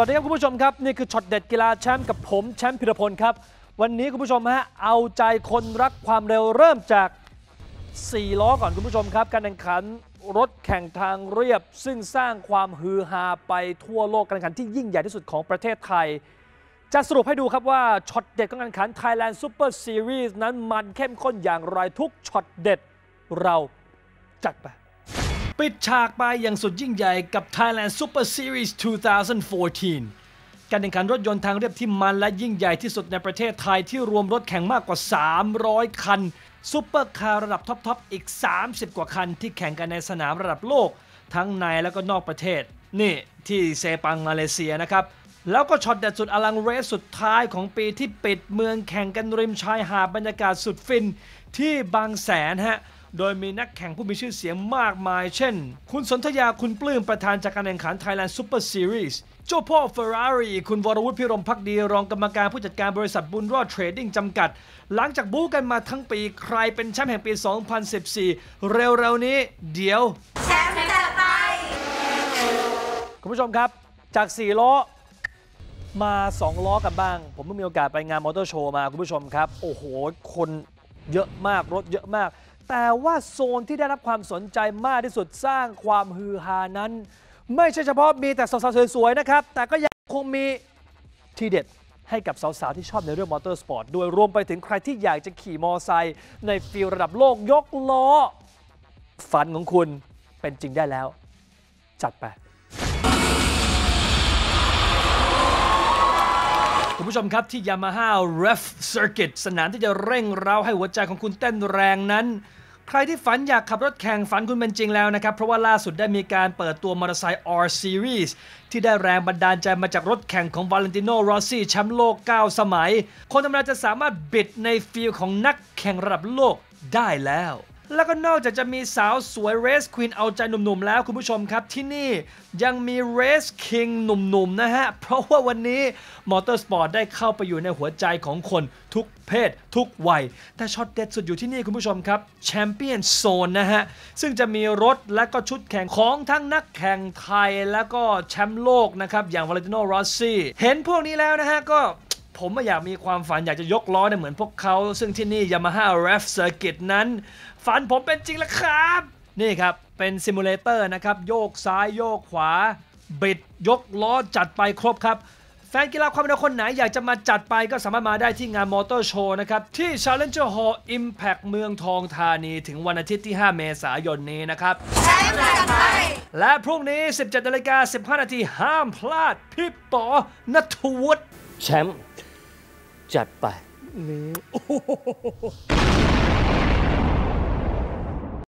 วัสดีครับคุณผู้ชมครับ นี่คือช็อตเด็ดกีฬาแชมป์กับผมแชมป์พิรพลครับ วันนี้คุณผู้ชมฮะเอาใจคนรักความเร็วเริ่มจาก 4 ล้อก่อนคุณผู้ชมครับ การแข่งขันรถแข่งทางเรียบ ซึ่งสร้างความฮือฮาไปทั่วโลกการแข่งขันที่ยิ่งใหญ่ที่สุดของประเทศไทย จะสรุปให้ดูครับว่าช็อตเด็ดของการแข่งขัน Thailand Super Series นั้นมันเข้มข้นอย่างไรทุกช็อตเด็ดเราจัดไป ปิดฉากไปอย่างสุดยิ่งใหญ่กับ Thailand Super Series 2014 การแข่งขันรถยนต์ทางเรียบที่มันและยิ่งใหญ่ที่สุดในประเทศไทยที่รวมรถแข่งมากกว่า 300 คันซูเปอร์คาร์ระดับท็อปๆอีก 30 กว่าคันที่แข่งกันในสนามระดับโลก ทั้งในและก็นอกประเทศ นี่ที่เซปังมาเลเซียนะครับแล้วก็ช็อตเด็ดสุดอลังเรสสุดท้ายของปีที่ปิดเมืองแข่งกันริมชายหาดบรรยากาศสุดฟินที่บางแสนฮะ โดยมีนักแข่งผู้มีชื่อเสียงมากมาย เช่น คุณสนธยาคุณปลื้มประธานจากการแข่งขัน Thailand Super Series เจ้าพ่อเฟอร์รารี่คุณวรวุฒิพิรมพักดี รองกรรมการผู้จัดการบริษัทบุญรอดเทรดดิ้งจำกัด หลังจากบู๊กันมาทั้งปีใครเป็นแชมป์แห่งปี 2014 เร็วๆนี้ เดี๋ยว แชมป์จะไป คุณผู้ชมครับ จาก 4 ล้อมา 2 ล้อกันบ้าง ผมเพิ่งมีโอกาสไปงานมอเตอร์โชว์มาคุณผู้ชมครับ โอ้โห คนเยอะมากรถเยอะมาก แต่ว่าโซนที่ได้รับความสนใจมากที่สุดสร้างความฮือฮานั้น ไม่ใช่เฉพาะมีแต่สาวๆสวยๆนะครับ แต่ก็ยังคงมีทีเด็ดให้กับสาวๆที่ชอบในเรื่องมอเตอร์สปอร์ตด้วยรวมไปถึงใครที่อยากจะขี่มอไซค์ในฟิลระดับโลกยกล้อ ฝันของคุณเป็นจริงได้แล้ว จัดไป ชมครับที่ Yamaha Ref Circuit สนามที่จะเร่งเร้าให้หัวใจของคุณเต้นแรงนั้น ใครที่ฝันอยากขับรถแข่งฝันคุณเป็นจริงแล้วนะครับ เพราะว่าล่าสุดได้มีการเปิดตัวมอเตอร์ไซค์ R Series ที่ได้แรงบันดาลใจมาจากรถแข่งของ Valentino Rossi แชมป์โลก 9 สมัย คนธรรมดาจะสามารถบิดในฟิลของนักแข่งระดับโลกได้แล้ว แล้วก็นอกจากจะมีสาวสวยเรสควีนเอาใจหนุ่มๆแล้วคุณผู้ชมครับที่นี่ยังมีเรสคิงหนุ่มๆนะฮะ เพราะว่าวันนี้มอเตอร์สปอร์ตได้เข้าไปอยู่ในหัวใจของคนทุกเพศ ทุกวัย แต่ช็อตเด็ดสุดอยู่ที่นี่คุณผู้ชมครับแชมเปี้ยนโซนนะฮะ ซึ่งจะมีรถและก็ชุดแข่งของทั้งนักแข่งไทยและก็แชมป์โลกนะครับ อย่างวาเลนติโนรอสซี่เห็นพวกนี้แล้วนะฮะก็ ผมไม่อยากมีความฝันอยากจะยกล้อเนี่ยเหมือนพวกเขา ซึ่งที่นี่ Yamaha Ref Circuit นั้น ฝันผมเป็นจริงแล้วครับ นี่ครับ เป็นซิมูเลเตอร์นะครับ โยกซ้ายโยกขวา บิดยกล้อจัดไปครบครับ แฟนกีฬาความเร็วคนไหนอยากจะมาจัดไปก็สามารถมาได้ที่งานมอเตอร์โชว์นะครับ ที่ Challenger Hall Impact เมืองทองธานีถึงวันอาทิตย์ที่ 5 เมษายนนี้นะครับแชมป์จะไปและพรุ่งนี้ 17นาฬิกา15นาทีห้ามพลาดพี่ป๋อนัทวุฒิแชมป์ จัดไปนี่